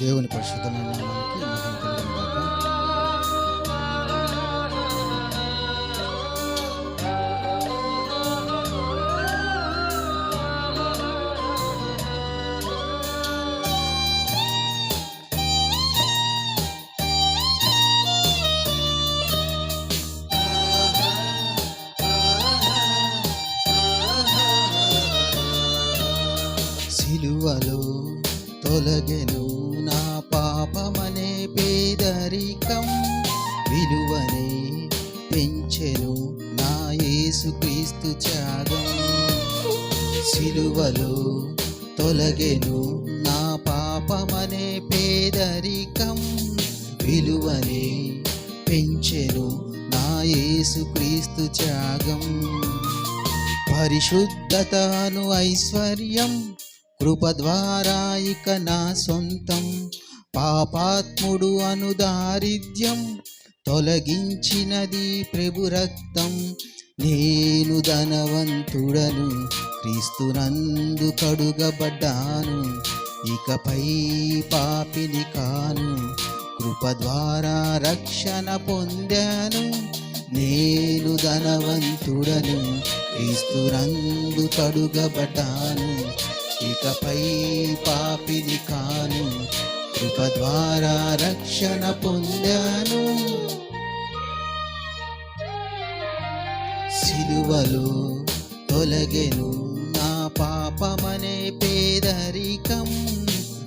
దేవుని పరిశుద్ధమైన నామానికి మహిమ కలుగును సిలువలో తొలగెను పెంచెను నా యేసుక్రీస్తు త్యాగం. సిలువలో తొలగెను నా పాపమనే పేదరికం. విలువనే పెంచెను నా యేసుక్రీస్తు త్యాగం. పరిశుద్ధతను ఐశ్వర్యం కృప ద్వారా ఇక నా సొంతం. పాపాత్ముడు అను దారిద్ర్యం తొలగించినది ప్రభు రక్తం. నేను ధనవంతుడను క్రీస్తునందు కడుగబడ్డాను. ఇకపై పాపిని కాను కృప ద్వారా రక్షణ పొందాను. నేను ధనవంతుడను క్రీస్తునందు కడుగబడ్డాను. ఇకపై పాపిని కాను కృప ద్వారా రక్షణ పొందాను. సిలువలో తొలగెను నా పాపమనే పేదరికం.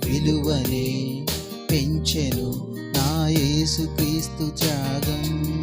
విలువనే పెంచెను నా యేసుక్రీస్తు త్యాగం.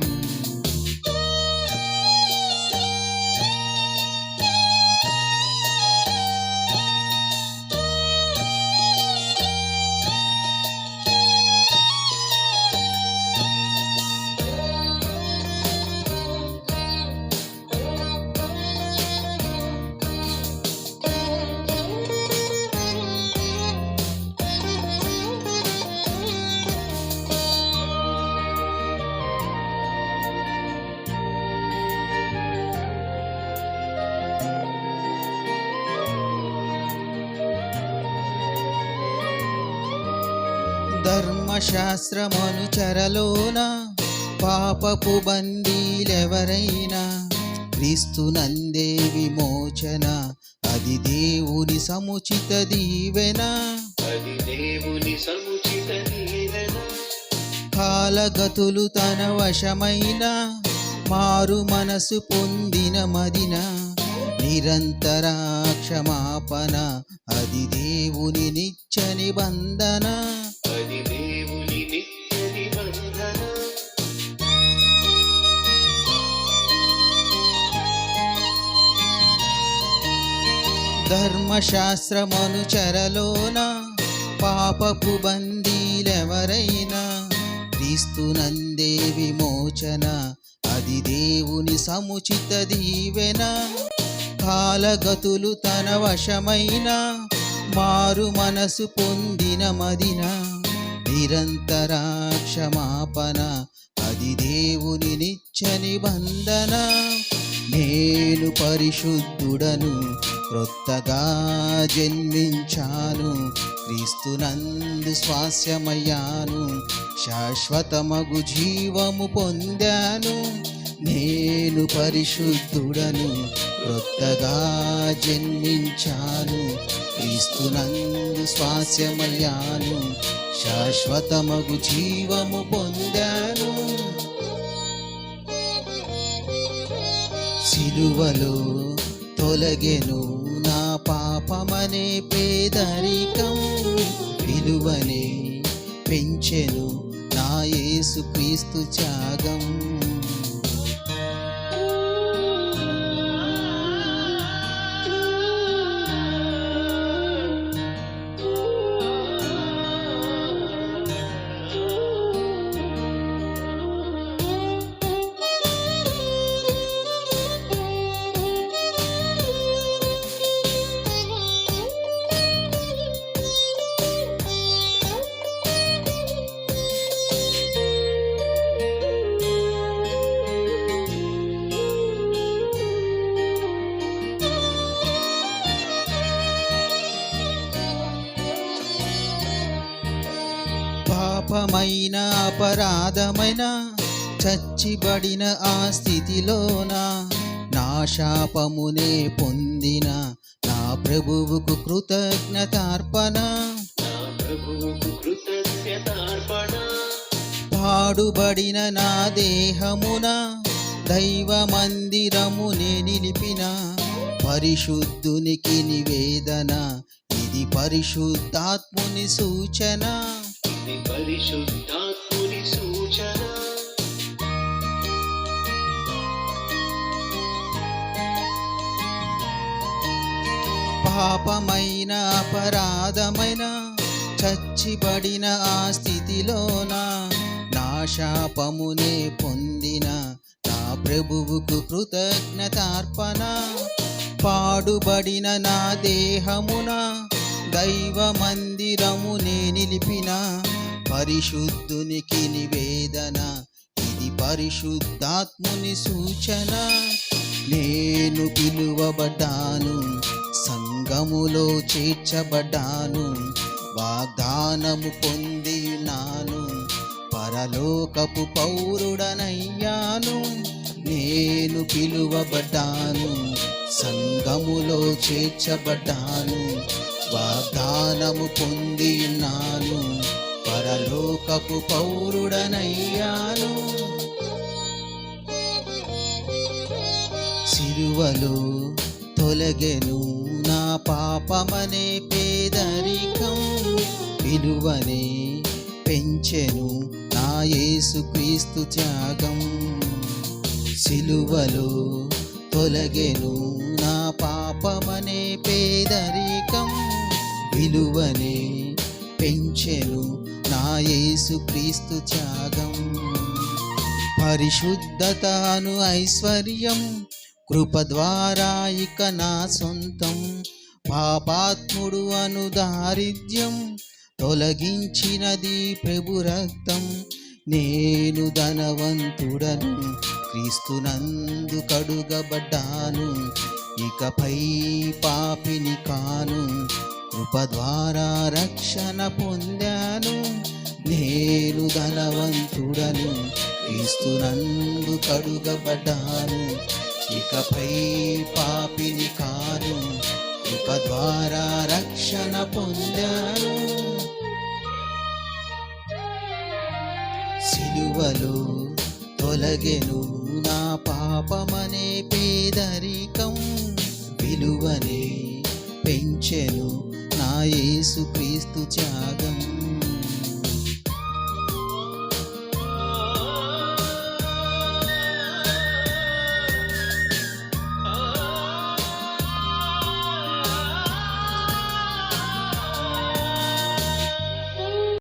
ధర్మశాస్త్రమనుచరలోన పాపపు బందీలెవరైనా క్రీస్తునందే విమోచన. అది దేవుని సముచిత దీవెన. అది దేవుని సముచిత దీవెన. కాలగతులు తన వశమైన మారు మనసు పొందిన మదిన. నిరంతర క్షమాపణ అది దేవుని నిత్య నిబంధన. ధర్మశాస్త్రమనుచరలోన పాపపు బందీలెవరైనా క్రీస్తునందే విమోచన అది దేవుని సముచిత దీవెన. కాలగతులు తన వశమైన మారు మనసు పొందిన మదిన. నిరంతర క్షమాపణ అది దేవుని నిత్య నిబంధన. నేను పరిశుద్ధుడను క్రొత్తగా జన్మించాను. క్రీస్తునందు స్వాస్యమయ్యాను. శాశ్వతమగు జీవము పొందాను. నేను పరిశుద్ధుడను. క్రొత్తగా జన్మించాను. క్రీస్తునందు స్వాస్యమయ్యాను. శాశ్వతమగు జీవము పొందాను. సిలువలో తొలగెను నా పాపమనే పేదరికం. విలువనే పెంచెను నా యేసుక్రీస్తు త్యాగం. పాపమైన అపరాధమైన చచ్చిబడిన ఆ స్థితిలోన నా శాపమునే పొందిన నా ప్రభువుకు కృతజ్ఞతార్పణ. నా ప్రభువుకు కృతజ్ఞతార్పణ. పాడుబడిన నా దేహమున దైవ మందిరమునే నిలిపిన పరిశుద్ధునికి నివేదన ఇది పరిశుద్ధాత్ముని సూచన. ఇది పరిశుద్ధాత్ముని సూచన. పాపమైన అపరాధమైన చచ్చిబడిన ఆ స్థితిలోన నా శాపమునే పొందిన నా ప్రభువుకు కృతజ్ఞతార్పణ. పాడుబడిన నా దేహమున దైవ మందిరమునే నిలిపిన పరిశుద్ధునికి నివేదన ఇది పరిశుద్ధాత్ముని సూచన. నేను పిలువబడ్డాను సంగములో చేర్చబడ్డాను వాగ్దానము పొందినాను పరలోకపు పౌరుడనయ్యాను. నేను పిలువబడ్డాను సంగములో చేర్చబడ్డాను వాగ్దానము పొందినాను పరలోకపు పౌరుడనయ్యాను. సిలువలో తొలగెను నా పాపమనే పేదరికం. విలువనే పెంచెను నా యేసుక్రీస్తు త్యాగం. సిలువలో తొలగెను నా పాపమనే పేదరికం. విలువనే పెంచెను యేసు క్రీస్తు త్యాగం. పరిశుద్ధతను ఐశ్వర్యం కృప ద్వారా ఇక నా సొంతం. పాపాత్ముడు అను దారిద్ర్యం తొలగించినది ప్రభు రక్తం. నేను ధనవంతుడను క్రీస్తునందు కడుగబడ్డాను. ఇకపై పాపిని కాను కృప ద్వారా రక్షణ పొందాను. నేను ధనవంతుడను క్రీస్తునందు కడుగబడ్డాను. ఇకపై పాపిని కాను కృప ద్వారా రక్షణ పొందాను. సిలువలో తొలగెను నా పాపమనే పేదరికం. విలువనే పెంచెను నా యేసుక్రీస్తు త్యాగం.